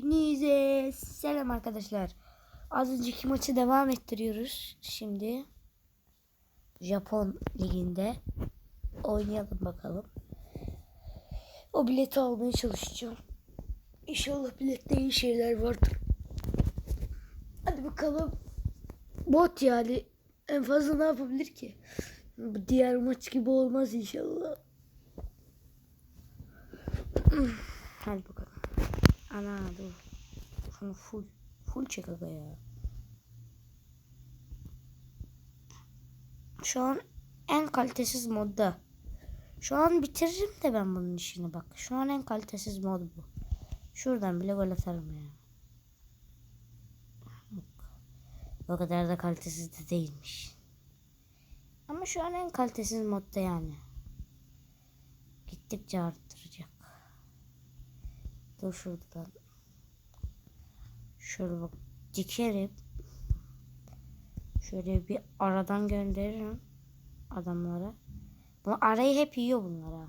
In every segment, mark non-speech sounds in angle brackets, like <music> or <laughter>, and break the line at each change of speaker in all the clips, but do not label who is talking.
Hepinize selam arkadaşlar. Az önceki maçı devam ettiriyoruz. Şimdi Japon liginde oynayalım bakalım. O bileti almaya çalışacağım. İnşallah bilette iyi şeyler vardır. Hadi bakalım. Bot yani. En fazla ne yapabilir ki? Diğer maç gibi olmaz inşallah. Hadi bakalım. Ana dur. Şunu full. Full çek aga ya. Şu an en kalitesiz modda. Şu an bitiririm de ben bunun işini bak. Şu an en kalitesiz mod bu. Şuradan bile gol atarım ya. O kadar da kalitesiz de değilmiş. Ama şu an en kalitesiz modda yani. Gittikçe arttıracak. Dur şuradan. Şöyle bak dikerim. Şöyle bir aradan gönderirim adamlara. Bu arayı hep yiyor bunlara.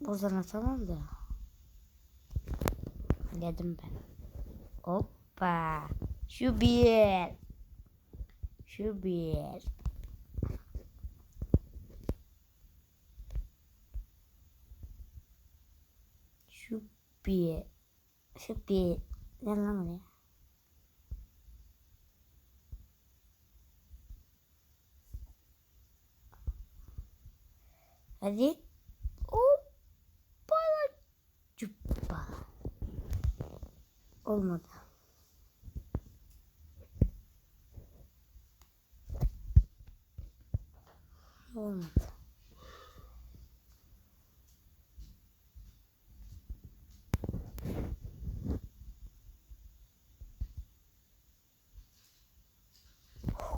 Buradan atamam da. Yedim ben. Hoppa. Şu bir. Şu bir. Şu bir. Şu bir. Gel lan oraya. Hadi. Hoppa. Cuppa. Olmadı.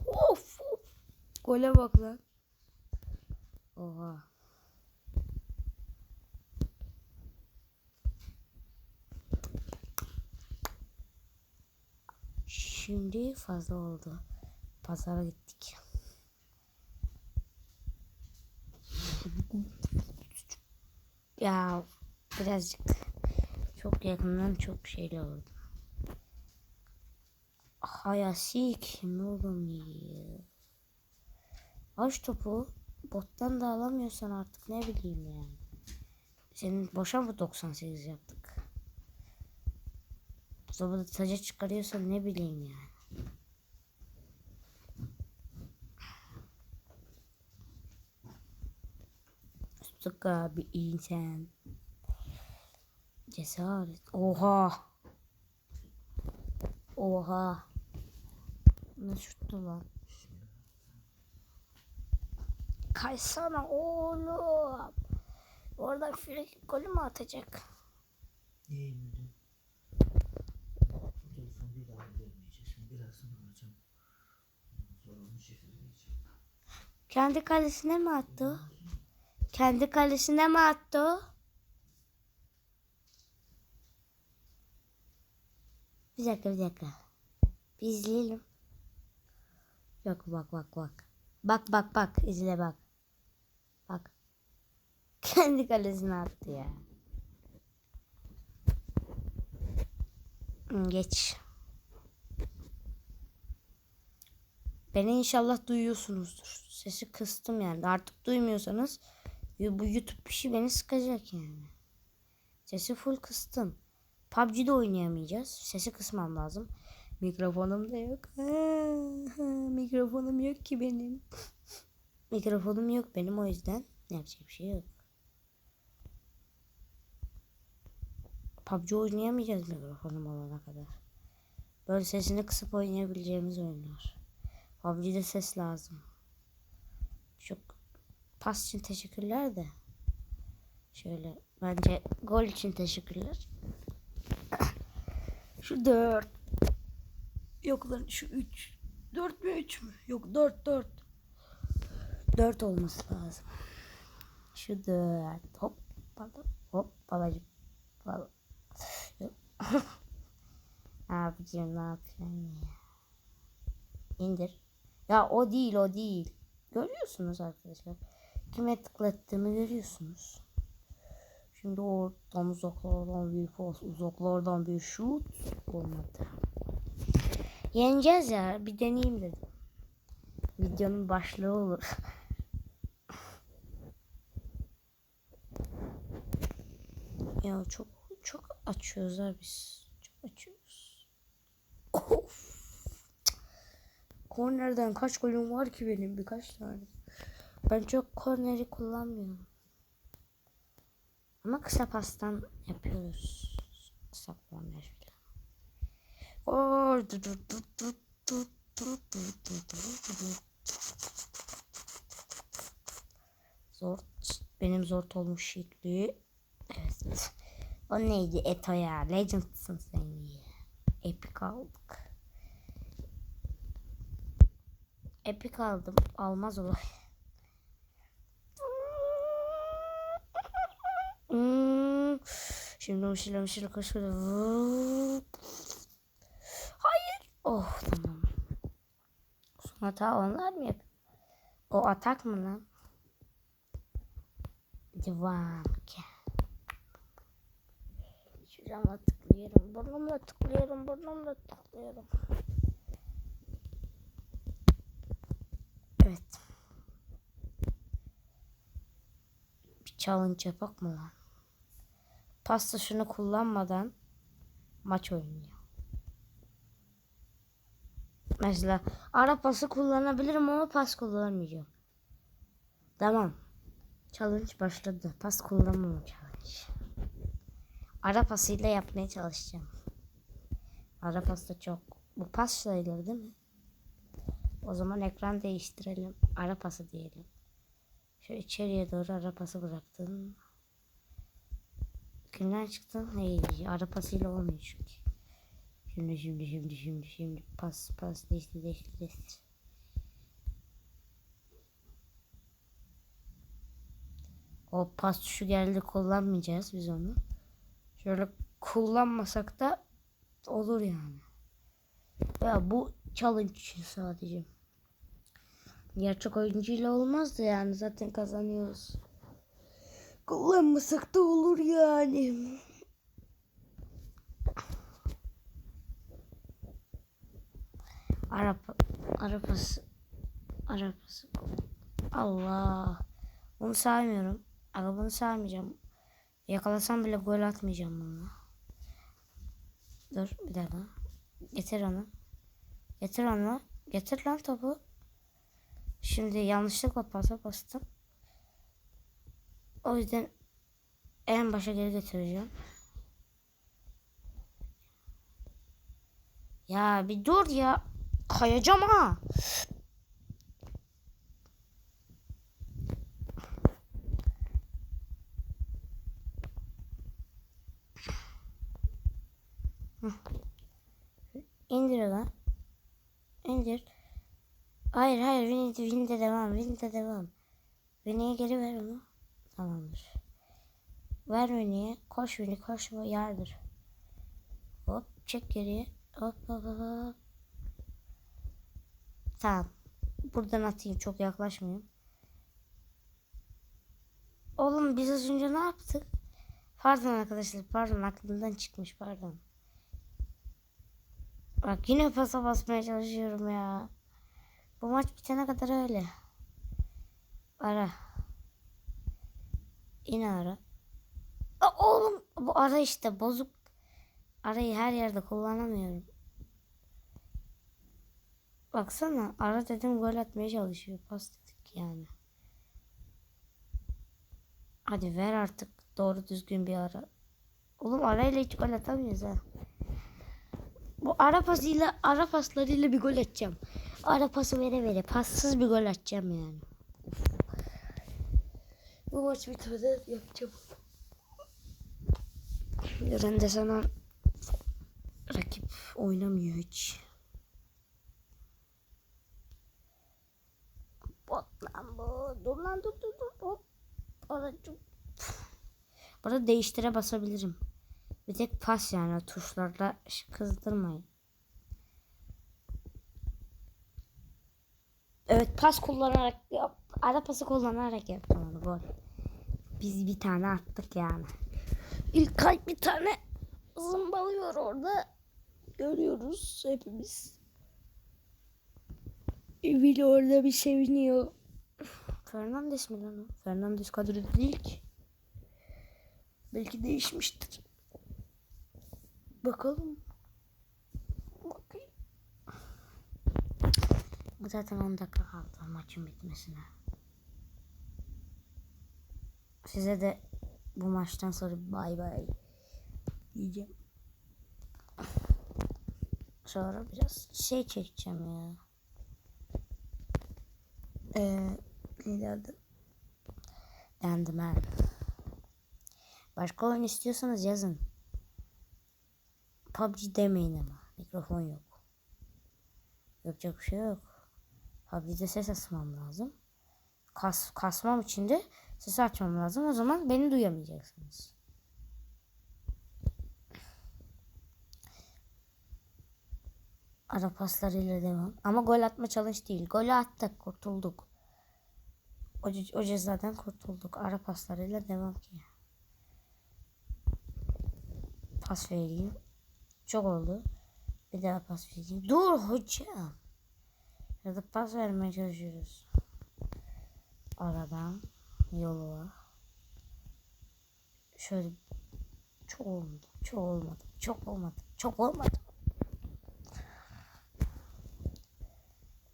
Of of. Gole bak lan. Oha. Şimdi fazla oldu. Pazara gittik. Ya birazcık çok yakından çok şeyli oldu. Hayasi kim oğlum ya? Aç topu. Bottan da alamıyorsan artık ne bileyim yani. Senin boşa mı 98 yaptık? Topu da taca çıkarıyorsan ne bileyim yani. Sık abi insan. Cesaret. Oha. Oha. Ne şuttu lan? Kaysana oğlum. Orada free golü mü atacak?
Bu telefonu bir daha vermeyeceğiz. Birazdan alacağım. Onu şifreleyeceğim.
Kendi kalesine mi attı? Kendi kalesine mi attı o? Bir dakika bir dakika. Bir izleyelim. Yok bak bak bak. Bak bak bak izle bak. Bak. <laughs> Kendi kalesine attı ya. Hı, Geç. Beni inşallah duyuyorsunuzdur. Sesi kıstım yani. Artık duymuyorsanız bu YouTube şey beni sıkacak yani. Sesi full kıstım. PUBG'de oynayamayacağız. Sesi kısmam lazım. Mikrofonum da yok. <laughs> Mikrofonum yok ki benim. <laughs> Mikrofonum yok benim o yüzden yapacak bir şey yok. PUBG oynayamayacağız mikrofonum olana kadar. Böyle sesini kısıp oynayabileceğimiz oyunlar. PUBG'de ses lazım. Çok pas için teşekkürler de. Şöyle bence gol için teşekkürler. <coughs> Şu dört. Yok lan şu üç. Dört mü üç mü? Yok dört dört. Dört olması lazım. Şu dört. Hop. Hop babacım. Baba. <laughs> Abicim ne yapıyorsun ya? İndir. Ya o değil o değil. Görüyorsunuz arkadaşlar. Kime tıklattığımı görüyorsunuz. Şimdi oradan uzaklardan bir pas, uzaklardan bir şut olmadı. Yeneceğiz ya. Bir deneyeyim dedim. Videonun başlığı olur. <laughs> ya çok çok açıyoruz ha biz. Çok açıyoruz. Of. Kornerden kaç golüm var ki benim birkaç tane. Ben çok korneri kullanmıyorum. Ama kısa pastan yapıyoruz. Kısa korner falan. Zor. Benim zor olmuş şekli. Evet. O neydi? Eto ya. Legends'ın sen ya. Epic aldık. Epic aldım. Almaz olay. Hmm. Şimdi mışıl mışıl koşuyor. Hayır. Oh tamam. Son hata onlar mı yapıyor? O atak mı lan? Devam Şurama tıklıyorum. Burnumla tıklıyorum. Burnumla tıklıyorum. Evet. Bir challenge yapak mı lan? Pasta şunu kullanmadan maç oynuyor. Mesela ara pası kullanabilirim ama pas kullanamayacağım. Tamam. Challenge başladı. Pas kullanmama challenge. Ara pasıyla yapmaya çalışacağım. Ara pasta çok. Bu pas sayılır değil mi? O zaman ekran değiştirelim. Ara pası diyelim. Şöyle içeriye doğru ara pası bıraktın. Kimden çıktın? Hey, ara pasıyla olmuyor çünkü. Şimdi şimdi şimdi şimdi şimdi pas pas değiştir değiştir değiştir. O pas tuşu geldi kullanmayacağız biz onu. Şöyle kullanmasak da olur yani. Ya bu challenge için sadece. Gerçek oyuncuyla olmaz da yani zaten kazanıyoruz. Kullanmasak da olur yani. Arap arabası arabası Allah bunu saymıyorum ama bunu saymayacağım yakalasam bile gol atmayacağım bununla dur bir dakika. Getir onu. Getir onu. Getir lan topu. Şimdi yanlışlıkla pasa bastım. O yüzden en başa geri getireceğim. Ya bir dur ya. Kayacağım ha. İndir lan. İndir. Hayır hayır Winnie, Winnie'de devam. Winnie'de devam. Winnie'ye geri ver onu. Tamamdır. Ver Winnie'ye. Koş Winnie koş. Yardır. Hop çek geriye. Hop hop hop hop. Tamam. Buradan atayım. Çok yaklaşmayayım. Oğlum biz az önce ne yaptık? Pardon arkadaşlar. Pardon aklımdan çıkmış. Pardon. Bak yine pasa basmaya çalışıyorum ya. Bu maç bitene kadar öyle. Ara. Yine ara. Aa, oğlum bu ara işte bozuk. Arayı her yerde kullanamıyorum. Baksana ara dedim gol atmaya çalışıyor. Pas dedik yani. Hadi ver artık doğru düzgün bir ara. Oğlum arayla hiç gol atamıyoruz ha. Bu ara pasıyla ara paslarıyla bir gol atacağım. Ara pası vere vere passız bir gol atacağım yani. Of. Bu maç bitmeden yapacağım. Yarın da sana rakip oynamıyor hiç. Bot lan bu. Dur lan dur dur dur. Hop. Aracım. Burada değiştire basabilirim. Bir tek pas yani tuşlarla kızdırmayın. Evet pas kullanarak. Ara pası kullanarak yaptım gol. Biz bir tane attık yani. İlkay bir tane zımbalıyor orada. Görüyoruz hepimiz. Evil orada bir seviniyor. Fernandes mi lan o? Fernandes kadroda değil ki. Belki değişmiştir. Bakalım. Bakayım. Zaten 10 dakika kaldı maçın bitmesine. Size de bu maçtan sonra bay bay diyeceğim. Sonra biraz şey çekeceğim ya. Ee, neydi adı? Enderman. Başka oyun istiyorsanız yazın. PUBG demeyin ama. Mikrofon yok. Yapacak bir şey yok. PUBG'de ses açmam lazım. Kas, kasmam için de ses açmam lazım. O zaman beni duyamayacaksınız. Ara paslarıyla devam. Ama gol atma challenge değil. Golü attık. Kurtulduk. O, o cezadan kurtulduk. Ara paslarıyla devam ki. Pas vereyim. Çok oldu. Bir daha pas vereyim. Dur hocam. Ya da pas vermeye çalışıyoruz. Aradan yolu Şöyle çok olmadı. Çok olmadı. Çok olmadı. Çok olmadı.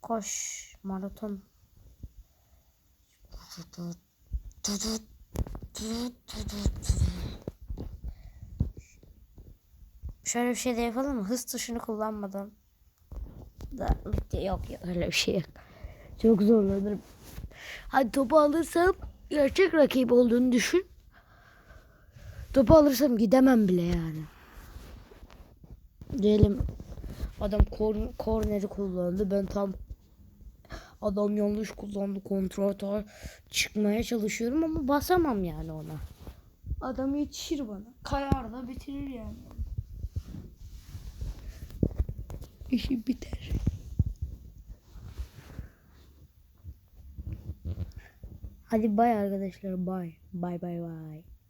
Koş maraton. Şöyle bir şey de yapalım mı? Hız tuşunu kullanmadan. Da. Yok yok öyle bir şey yok. Çok zorlanırım. Hadi topu alırsam gerçek rakip olduğunu düşün. Topu alırsam gidemem bile yani. Diyelim adam kor korneri kullandı. Ben tam adam yanlış kullandı. Kontrol atar çıkmaya çalışıyorum ama basamam yani ona. Adam yetişir bana. Kayar da bitirir yani. İşi biter. Hadi bay arkadaşlar bay. Bay bay bay.